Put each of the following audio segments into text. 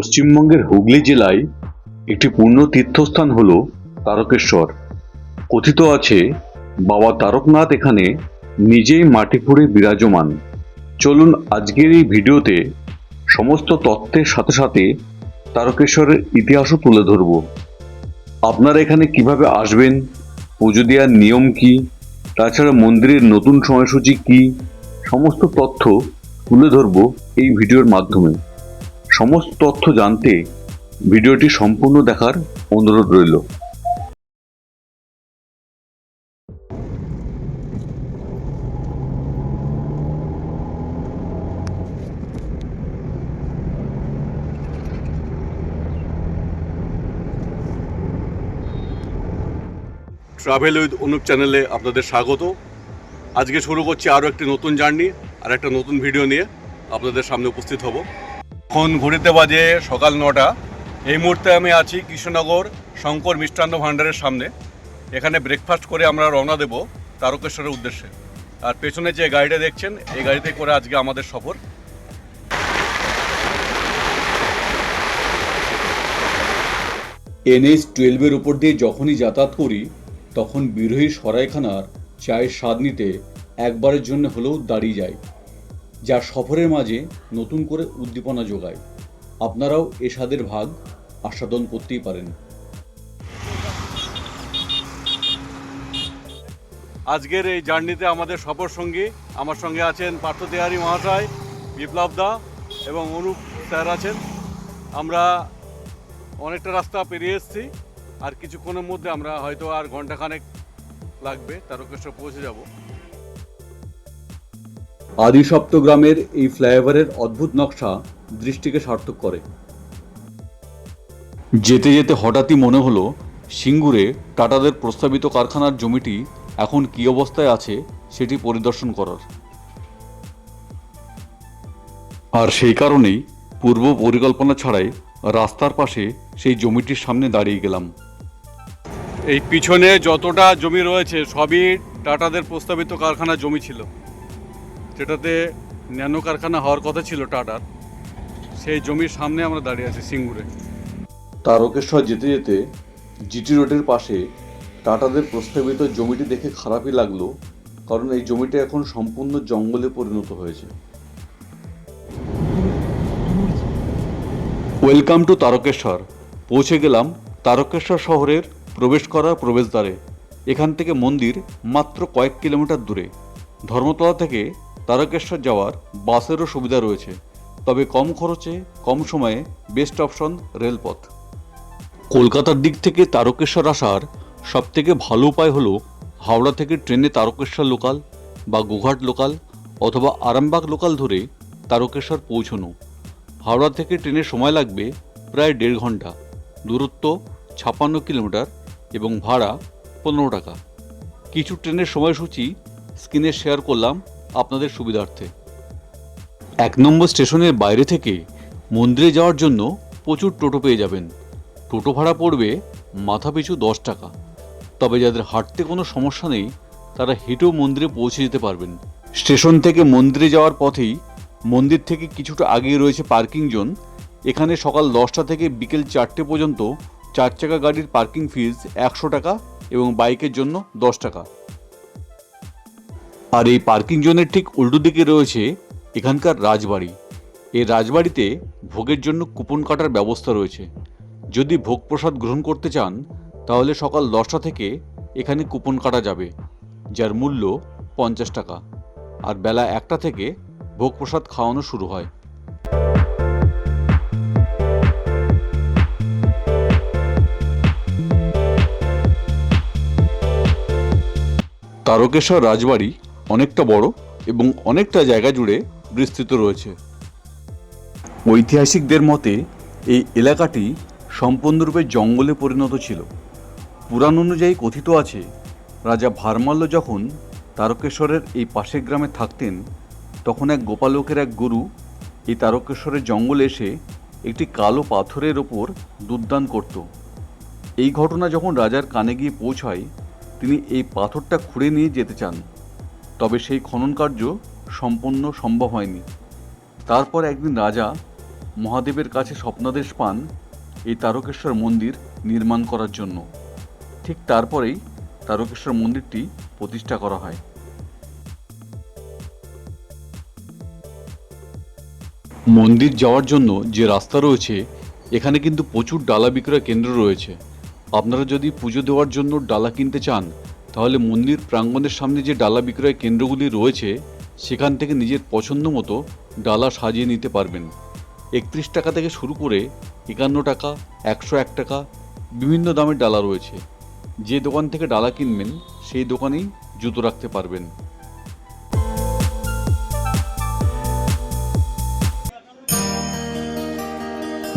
পশ্চিমবঙ্গের হুগলি জেলায় একটি পূর্ণ তীর্থস্থান হল তারকেশ্বর। কথিত আছে, বাবা তারকনাথ এখানে নিজেই মাটি খুঁড়ে বিরাজমান। চলুন আজকের এই ভিডিওতে সমস্ত তথ্যের সাথে সাথে তারকেশ্বরের ইতিহাসও তুলে ধরব। আপনারা এখানে কীভাবে আসবেন, পুজো দেওয়ার নিয়ম কি, তাছাড়া মন্দিরের নতুন সময়সূচি কি, সমস্ত তথ্য তুলে ধরব এই ভিডিওর মাধ্যমে। সমস্ত তথ্য জানতে ভিডিওটি সম্পূর্ণ দেখার অনুরোধ রইল। ট্রাভেল উইথ অনুপ চ্যানেলে আপনাদের স্বাগত। আজকে শুরু করছি আরও একটি নতুন জার্নি আর একটা নতুন ভিডিও নিয়ে আপনাদের সামনে উপস্থিত হব। এখন ঘড়িতে বাজে সকাল নটা। এই মুহূর্তে আমি আছি কৃষ্ণনগর শঙ্কর মিষ্টান্ন ভাণ্ডারের সামনে। এখানে ব্রেকফাস্ট করে আমরা রওনা দেব তারকেশ্বরের উদ্দেশ্যে। আর পেছনে যে গাড়িটা দেখছেন, এই গাড়িতে করে আজকে আমাদের সফর। এনএইচ টুয়েলভের উপর দিয়ে যখনই যাতায়াত করি, তখন বিরোহী সরাইখানার চায়ের স্বাদ নিতে একবারের জন্য হলেও দাঁড়িয়ে যাই যা সফরের মাঝে নতুন করে উদ্দীপনা যোগায়। আপনারাও এ স্বাদের ভাগ আস্বাদন করতেই পারেন। আজকের এই জার্নিতে আমাদের সফর সঙ্গী আমার সঙ্গে আছেন পার্থ তেহারি মহাশয়, বিপ্লব দা এবং অনুপ স্যার আছেন। আমরা অনেকটা রাস্তা পেরিয়ে এসেছি, আর কিছুক্ষণের মধ্যে আমরা হয়তো আর ঘন্টাখানেক লাগবে, তারকেশ্বর পৌঁছে যাব। আদিসপ্ত গ্রামের এই ফ্লাইওভারের অদ্ভুত নকশা দৃষ্টিকে সার্থক করে। যেতে যেতে হঠাৎই মনে হলো, সিঙ্গুরে টাটাদের প্রস্তাবিত কারখানার জমিটি এখন কী অবস্থায় আছে সেটি পরিদর্শন করার। আর সেই কারণেই পূর্ব পরিকল্পনা ছাড়াই রাস্তার পাশে সেই জমিটির সামনে দাঁড়িয়ে গেলাম। এই পিছনে যতটা জমি রয়েছে, সবই টাটাদের প্রস্তাবিত কারখানা জমি ছিল। যেটাতে ন্যানো কারখানা হওয়ার কথা ছিল টাটার সেই জমির সামনে আমরা দাঁড়িয়ে আছি সিঙ্গুরে। তারকেশ্বর যেতে যেতে জিটি রোডের পাশে টাটাদের প্রস্তাবিত জমিটি দেখে খারাপই লাগল কারণ এই জমিটি এখন সম্পূর্ণ জঙ্গলে পরিণত হয়েছে। Welcome to Tarakeswar. পৌঁছে গেলাম তারকেশ্বর শহরের প্রবেশ করার প্রবেশদ্বারে। এখান থেকে মন্দির মাত্র কয়েক কিলোমিটার দূরে। ধর্মতলা থেকে তারকেশ্বর যাওয়ার বাসেরও সুবিধা রয়েছে, তবে কম খরচে, কম সময়ে বেস্ট অপশন রেলপথ। কলকাতার দিক থেকে তারকেশ্বর আসার সবথেকে ভালো উপায় হলো হাওড়া থেকে ট্রেনে তারকেশ্বর লোকাল বা গোঘাট লোকাল অথবা আরামবাগ লোকাল ধরে তারকেশ্বর পৌঁছনো। হাওড়া থেকে ট্রেনে সময় লাগবে প্রায় দেড় ঘণ্টা। দূরত্ব ছাপান্ন কিলোমিটার এবং ভাড়া পনেরো টাকা। কিছু ট্রেনের সময়সূচি স্ক্রিনে শেয়ার করলাম। আপনাদের সুবিধার্থে। এক নম্বর স্টেশনের বাইরে থেকে মন্দিরে যাওয়ার জন্য প্রচুর টোটো পেয়ে যাবেন। টোটো ভাড়া পড়বে মাথাপিছু দশ টাকা। তবে যাদের হাঁটতে কোনো সমস্যা নেই, তারা হেঁটেও মন্দিরে পৌঁছে যেতে পারবেন। স্টেশন থেকে মন্দিরে যাওয়ার পথেই মন্দির থেকে কিছুটা আগেই রয়েছে পার্কিং জোন। এখানে সকাল দশটা থেকে বিকেল চারটে পর্যন্ত চার চাকা গাড়ির পার্কিং ফিজ একশো টাকা এবং বাইকের জন্য দশ টাকা। আর এই পার্কিং জোনের ঠিক উল্টো দিকে রয়েছে এখানকার রাজবাড়ি। এই রাজবাড়িতে ভোগের জন্য কুপন কাটার ব্যবস্থা রয়েছে। যদি ভোগ প্রসাদ গ্রহণ করতে চান, তাহলে সকাল দশটা থেকে এখানে কুপন কাটা যাবে, যার মূল্য পঞ্চাশ টাকা। আর বেলা একটা থেকে ভোগ প্রসাদ খাওয়ানো শুরু হয়। তারকেশ্বর রাজবাড়ি অনেকটা বড় এবং অনেকটা জায়গা জুড়ে বিস্তৃত রয়েছে। ঐতিহাসিকদের মতে, এই এলাকাটি সম্পূর্ণরূপে জঙ্গলে পরিণত ছিল। পুরাণ অনুযায়ী কথিত আছে, রাজা ভারমাল্য যখন তারকেশ্বরের এই পাশের গ্রামে থাকতেন, তখন এক গোপালকের এক গরু এই তারকেশ্বরের জঙ্গলে এসে একটি কালো পাথরের ওপর দুধদান করত। এই ঘটনা যখন রাজার কানে গিয়ে পৌঁছায়, তিনি এই পাথরটা খুঁড়ে নিয়ে যেতে চান। তবে সেই খনন কার্য সম্পন্ন সম্ভব হয়নি। তারপর একদিন রাজা মহাদেবের কাছে স্বপ্নাদেশ পান এই তারকেশ্বর মন্দির নির্মাণ করার জন্য। ঠিক তারপরেই তারকেশ্বর মন্দিরটি প্রতিষ্ঠা করা হয়। মন্দির যাওয়ার জন্য যে রাস্তা রয়েছে, এখানে কিন্তু প্রচুর ডালা বিক্রয় কেন্দ্র রয়েছে। আপনারা যদি পুজো দেওয়ার জন্য ডালা কিনতে চান তাহলে মন্দির প্রাঙ্গণের সামনে যে ডালা বিক্রয় কেন্দ্রগুলি রয়েছে, সেখান থেকে নিজের পছন্দ মতো ডালা সাজিয়ে নিতে পারবেন। একত্রিশ টাকা থেকে শুরু করে একান্ন টাকা, একশো এক টাকা বিভিন্ন দামের ডালা রয়েছে। যে দোকান থেকে ডালা কিনবেন, সেই দোকানেই জুতো রাখতে পারবেন।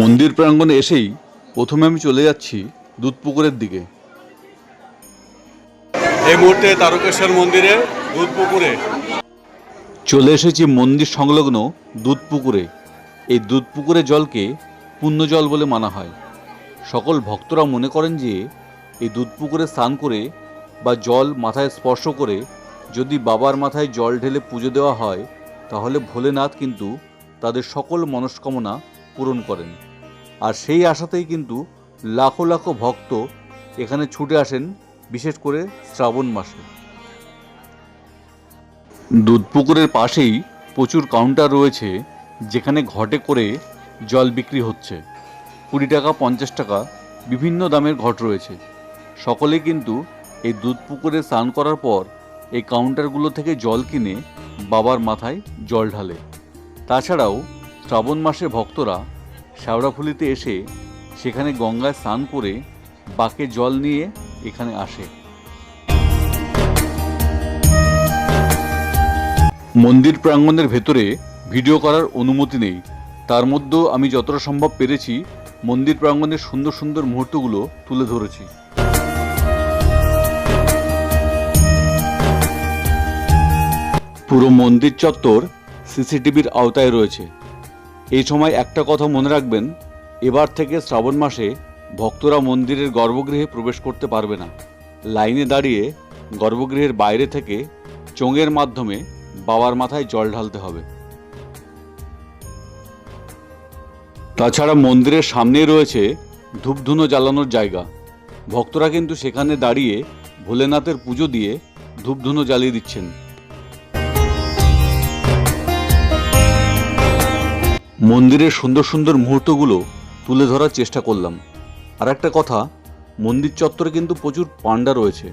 মন্দির প্রাঙ্গণে এসেই প্রথমে আমি চলে যাচ্ছি দুধপুকুরের দিকে। এই মুহূর্তে তারকেশ্বর মন্দিরে দুধ পুকুরে। চলে এসেছি মন্দির সংলগ্ন দুধপুকুরে এই দুধপুকুরের জলকে পুণ্য জল বলে মানা হয়। সকল ভক্তরা মনে করেন যে, এই দুধপুকুরে স্নান করে বা জল মাথায় স্পর্শ করে যদি বাবার মাথায় জল ঢেলে পুজো দেওয়া হয়, তাহলে ভোলেনাথ কিন্তু তাদের সকল মনস্কামনা পূরণ করেন। আর সেই আশাতেই কিন্তু লাখো লাখো ভক্ত এখানে ছুটে আসেন বিশেষ করে শ্রাবণ মাসে। দুধপুকুরের পাশেই প্রচুর কাউন্টার রয়েছে, যেখানে ঘটে করে জল বিক্রি হচ্ছে। কুড়ি টাকা, পঞ্চাশ টাকা, বিভিন্ন দামের ঘট রয়েছে। সকলে কিন্তু এই দুধপুকুরে স্নান করার পর এই কাউন্টারগুলো থেকে জল কিনে বাবার মাথায় জল ঢালে। তাছাড়াও শ্রাবণ মাসে ভক্তরা শ্যাওড়াফুলিতে এসে সেখানে গঙ্গায় স্নান করে বাকে জল নিয়ে এখানে আসে। মন্দির প্রাঙ্গণের ভেতরে ভিডিও করার অনুমতি নেই। তার মধ্যেও আমি যতটা সম্ভব পেরেছি, মন্দির প্রাঙ্গণের সুন্দর সুন্দর মুহূর্তগুলো তুলে ধরেছি। পুরো মন্দির চত্বর সিসিটিভির আওতায় রয়েছে। এই সময় একটা কথা মনে রাখবেন, এবার থেকে শ্রাবণ মাসে ভক্তরা মন্দিরের গর্ভগৃহে প্রবেশ করতে পারবে না। লাইনে দাঁড়িয়ে গর্ভগৃহের বাইরে থেকে চোঙের মাধ্যমে বাবার মাথায় জল ঢালতে হবে। তাছাড়া মন্দিরের সামনেই রয়েছে ধূপধুনো জ্বালানোর জায়গা। ভক্তরা কিন্তু সেখানে দাঁড়িয়ে ভোলেনাথের পুজো দিয়ে ধূপধুনো জ্বালিয়ে দিচ্ছেন। মন্দিরের সুন্দর সুন্দর মুহূর্তগুলো তুলে ধরার চেষ্টা করলাম। আর একটা কথা, মন্দির চত্বরে কিন্তু প্রচুর পান্ডা রয়েছে।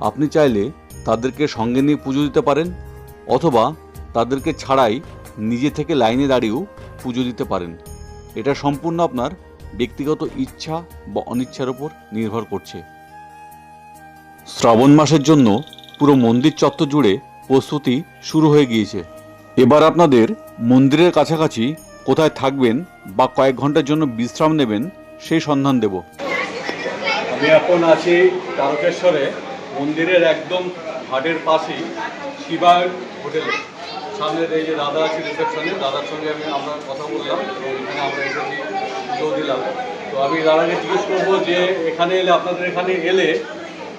আপনি চাইলে তাদেরকে সঙ্গে নিয়ে পুজো দিতে পারেন, অথবা তাদেরকে ছাড়াই নিজে থেকে লাইনে দাঁড়িয়েও পুজো দিতে পারেন। এটা সম্পূর্ণ আপনার ব্যক্তিগত ইচ্ছা বা অনিচ্ছার উপর নির্ভর করছে। শ্রাবণ মাসের জন্য পুরো মন্দির চত্বর জুড়ে প্রস্তুতি শুরু হয়ে গিয়েছে। এবার আপনাদের মন্দিরের কাছাকাছি কোথায় থাকবেন বা কয়েক ঘণ্টার জন্য বিশ্রাম নেবেন সেই সন্ধান দেব। আমি এখন আছি তারকেশ্বরে মন্দিরের একদম ঘাটের পাশেই শিবায়ন হোটেলে। সামনের এই যে দাদা আছে রিসেপশনে দাদার সঙ্গে আমি আমরা কথা বললাম এবং এখানে আমরা এসেছি পুজো দিলাম। তো আমি দাদাকে জিজ্ঞেস করব যে এখানে এলে আপনাদের এখানে এলে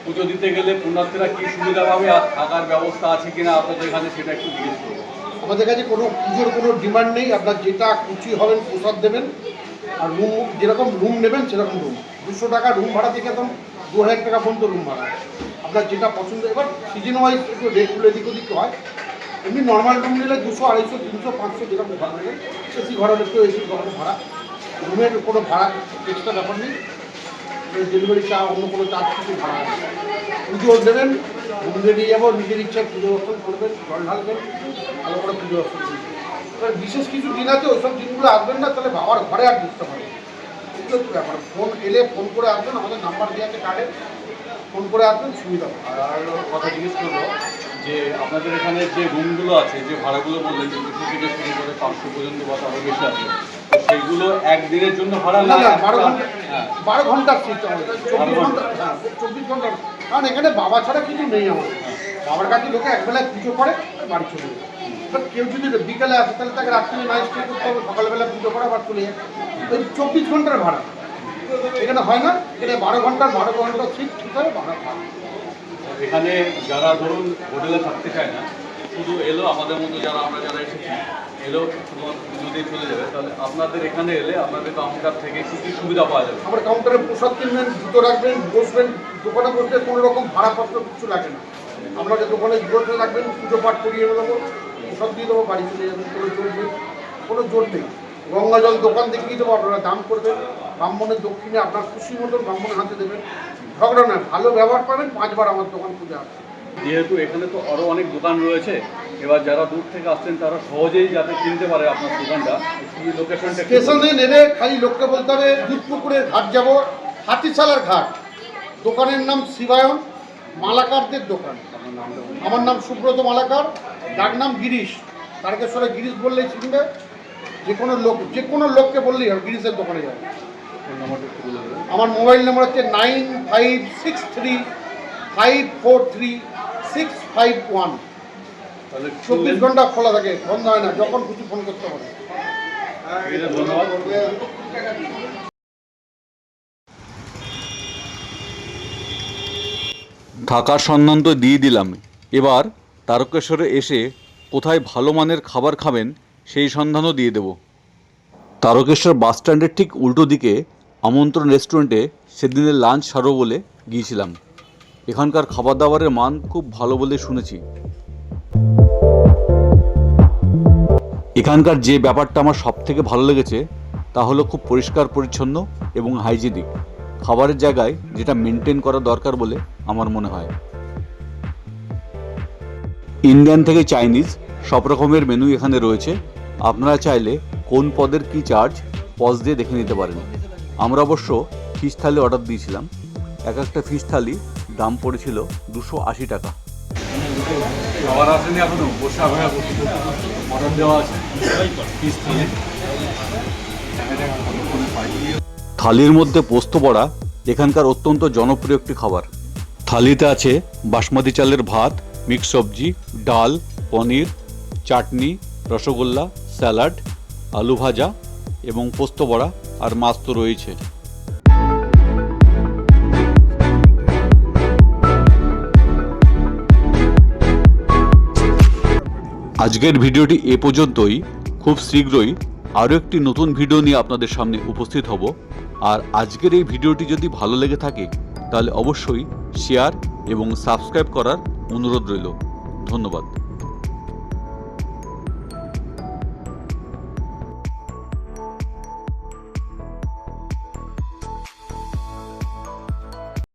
পুজো দিতে গেলে পুণ্যার্থীরা কী সুবিধা পাবে আর থাকার ব্যবস্থা আছে কিনা আপনাদের এখানে সেটা একটু জিজ্ঞেস করব। আমাদের কাছে কোনো পুজোর কোনো ডিমান্ড নেই আপনার যেটা খুশি হবেন প্রসাদ দেবেন। আর রুম, যেরকম রুম নেবেন সেরকম রুম দুশো টাকা রুম ভাড়া থেকে একদম দু হাজার টাকা পর্যন্ত রুম ভাড়া। আপনার যেটা পছন্দ, এবার সিজন ওয়াইজ একটু রেটগুলো এদিক ওদিক হয়। এমনি নর্মাল রুম নিলে দুশো, আড়াইশো, তিনশো, পাঁচশো যেরকম ভাড়া নেবেন। এসি ঘর হলে একটু, এসি ঘর ভাড়া। রুমের কোনো ভাড়া এক্সট্রা ব্যাপার নেই। ডেলিভারি চা অন্য কোনো চার্জ কিছু ভাড়া নেই। পুজো দেবেন মন্দিরে নিয়ে যাব, নিজের ইচ্ছায় পুজো দর্শন করবেন, জল ঢালবেন, ভালো করে পুজো দর্শন বিশেষ কিছু দিন আছে ওইসব দিনগুলো আসবেন না তাহলে বাবার ঘরে আর ডিস্টার্ব পারে এগুলো হচ্ছে ব্যাপার ফোন এলে ফোন করে আসবেন আমাদের নাম্বার দেওয়া আছে কার্ডে ফোন করে আসবেন সুবিধা হবে। আর কথা জিজ্ঞেস করব যে আপনাদের এখানে যে রুমগুলো আছে যে ভাড়াগুলো বললেন যে দুশো থেকে শুরু করে পাঁচশো পর্যন্ত বা তারও বেশি আছে তো সেইগুলো একদিনের জন্য ভাড়া না বারো ঘণ্টা হ্যাঁ। বারো ঘণ্টার আমাদের চব্বিশ ঘণ্টা। হ্যাঁ চব্বিশ ঘণ্টা কারণ এখানে বাবা ছাড়া কিছু নেই আমাদের। বাবার কাছে লোকে একবেলায় পুজো করে বাড়ি চলে যায়। কেউ যদি বিকালে আসে তাহলে তাকে রাত্রে নাইট স্টে করতে হবে সকালবেলা পুজো করে আবার চলে যায় ওই চব্বিশ ঘণ্টার ভাড়া। এখানে হয় না? এখানে বারো ঘণ্টার বারো ঘণ্টার সিট ঠিক হবে বারো ভাড়া এখানে যারা ধরুন হোটেলে থাকতে চায় না শুধু এলো আমাদের মতো যারা আমরা যারা এসেছি এলো শুধুমাত্র চলে যাবে তাহলে আপনাদের এখানে এলে আপনাদের কাউন্টার থেকে কী কী সুবিধা পাওয়া যাবে? আমার কাউন্টারে প্রসাদ কিনবেন জুতো রাখবেন বসবেন দোকানে বসলে কোনো রকম ভাড়াপত্র কিছু লাগে না। আপনাকে দোকানে বসে রাখবেন পুজো পাঠ করিয়ে দেবো। প্রসাদ দিয়ে দেবো বাড়ি চলে যাবেন কোনো জোর নেই কোনো জোর নেই। গঙ্গা জল দোকান দেখিয়ে দেবো আপনারা দাম করবেন। ব্রাহ্মণের দক্ষিণে আপনার খুশি মতন ব্রাহ্মণের হাতে দেবেন। ঝগড়া নয় ভালো ব্যবহার পাবেন পাঁচবার আমার দোকান পুজো আসবে যেহেতু এখানে তো আরও অনেক দোকান রয়েছে এবার যারা দূর থেকে আসছেন তারা সহজেই যাতে চিনতে পারে আপনার দোকানটা। লোকেশনটা স্টেশনে নেমে খালি লোককে বলতে হবে দুধপুকুরের ঘাট যাব হাতিশালার ঘাট। দোকানের নাম শিবায়ন মালাকারদের দোকান। আমার নাম সুব্রত মালাকার। ডাক নাম গিরিশ তারকেশ্বরে গিরিশ বললেই চিনবে যে কোনো লোক যে কোনো লোককে বললেই হবে গিরিশের দোকানে যাবে। আমার মোবাইল নাম্বার হচ্ছে nine five six three five four three six five one. চব্বিশ ঘণ্টা খোলা থাকে বন্ধ হয় না যখন কিছু ফোন করতে পারে থাকার সন্ধান তো দিয়ে দিলাম। এবার তারকেশ্বরে এসে কোথায় ভালো মানের খাবার খাবেন সেই সন্ধানও দিয়ে দেব। তারকেশ্বর বাস স্ট্যান্ডের ঠিক উল্টো দিকে আমন্ত্রণ রেস্টুরেন্টে সেদিনের লাঞ্চ সারো বলে গিয়েছিলাম। এখানকার খাবার দাবারের মান খুব ভালো বলে শুনেছি। এখানকার যে ব্যাপারটা আমার সব থেকে ভালো লেগেছে, তা হলো খুব পরিষ্কার, পরিচ্ছন্ন এবং হাইজেনিক। খাবারের জায়গায় যেটা মেনটেন করা দরকার বলে আমার মনে হয়। ইন্ডিয়ান থেকে চাইনিজ সব রকমের মেনু এখানে রয়েছে। আপনারা চাইলে কোন পদের কি চার্জ পজ দিয়ে দেখে নিতে পারেন। আমরা অবশ্য ফিশ থালি অর্ডার দিয়েছিলাম। এক একটা ফিশ থালি দাম পড়েছিল দুশো আশি টাকা। খাবার আসেনি এখনও বসে অর্ডার দেওয়া আছে। ফিশ থালি থালির মধ্যে পোস্ত বড়া এখানকার অত্যন্ত জনপ্রিয় একটি খাবার। থালিতে আছে বাসমতি চালের ভাত মিক্স সবজি, ডাল, পনির, চাটনি, রসগোল্লা, স্যালাড, আলু ভাজা এবং পোস্ত বড়া আর মাছ তো রয়েছে। আজকের ভিডিওটি এ পর্যন্তই। খুব শীঘ্রই আরও একটি নতুন ভিডিও নিয়ে আপনাদের সামনে উপস্থিত হব। আর আজকের এই ভিডিওটি যদি ভালো লেগে থাকে, তাহলে অবশ্যই শেয়ার এবং সাবস্ক্রাইব করার অনুরোধ রইল। ধন্যবাদ।